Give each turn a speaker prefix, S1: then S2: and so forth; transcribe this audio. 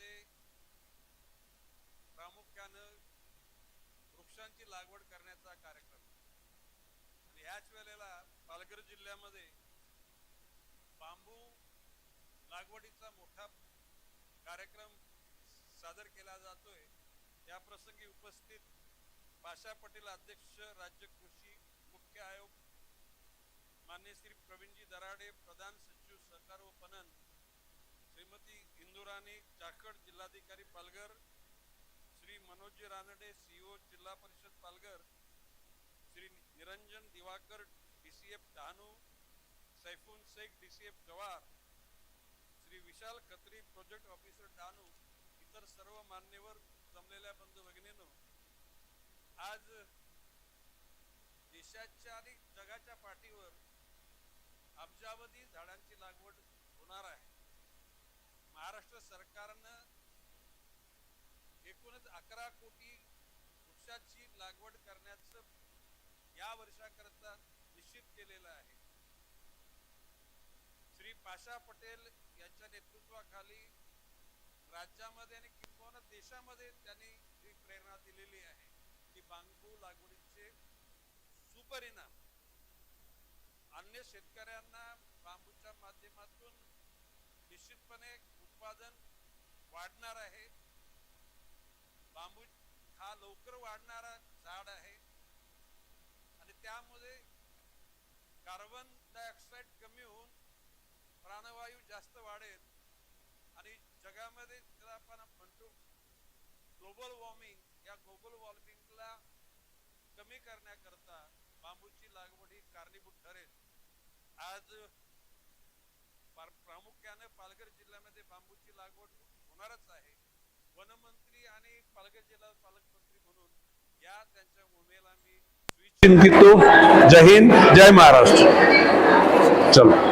S1: मध्ये प्रामुख्यानं वृक्षांची लागवड करण्याचा कार्यक्रम. आणि ह्याच वेळेला पालघर जिल्ह्यामध्ये बांबू लागवडीचा मोठा कार्यक्रम सादर केला जातोय. या प्रसंगी उपस्थित भाषा पटेल अध्यक्ष राज्य कृषी मुख्य आयोग मान्य श्री प्रवीणजी दराडे प्रधान श्रीमती इंदुराणी चाकड जिल्हाधिकारी पालघर श्री मनोजी रानडे सीओ जिल्हा परिषद Palghar Shri Niranjan Diwakar D C F Dahanu Saifun Shaikh D C F Jawhar Shri Vishal Khatri project officer Dahanu इतर सर्व मान्यवर जमलेल्या बंधू भगिनींनो आज देशाच्या आणि जगाच्या पाठीवर अब्जावधी झाडांची लागवड महाराष्ट्र सरकारनं एकूणच अकरा कोटी वृक्षाची लागवड करण्याचं या वर्षाकरता निश्चित केलेलं आहे. श्री पाशा पटेल यांच्या नेतृत्वाखाली राज्यामध्ये आणि किंवा देशामध्ये त्यांनी जी प्रेरणा दिलेली आहे ती बांबू लागवडीचे सुपरिणाम. अन्य शेतकऱ्यांना बांबूच्या माध्यमातून वाढणार आहे. बांबू हा लवकर वाढणारा झाड आहे. आणि त्यामुळे कार्बन डायऑक्साईड कमी होऊन प्राणवायू जास्त वाढेल. आणि जगामध्ये ज्याला आपण म्हणतो ग्लोबल वॉर्मिंग या ग्लोबल वॉर्मिंगला कमी करण्याकरता बांबूची लागवड ही कारणीभूत ठरेल. आज प्रामुख्याने पालघर जिल्ह्यामध्ये बांबू वनमंत्री आणि पालघर जिल्हा पालकमंत्री म्हणून या त्यांच्या मोहिमेला मी
S2: चिंतितो. जय हिंद जय महाराष्ट्र. चलो.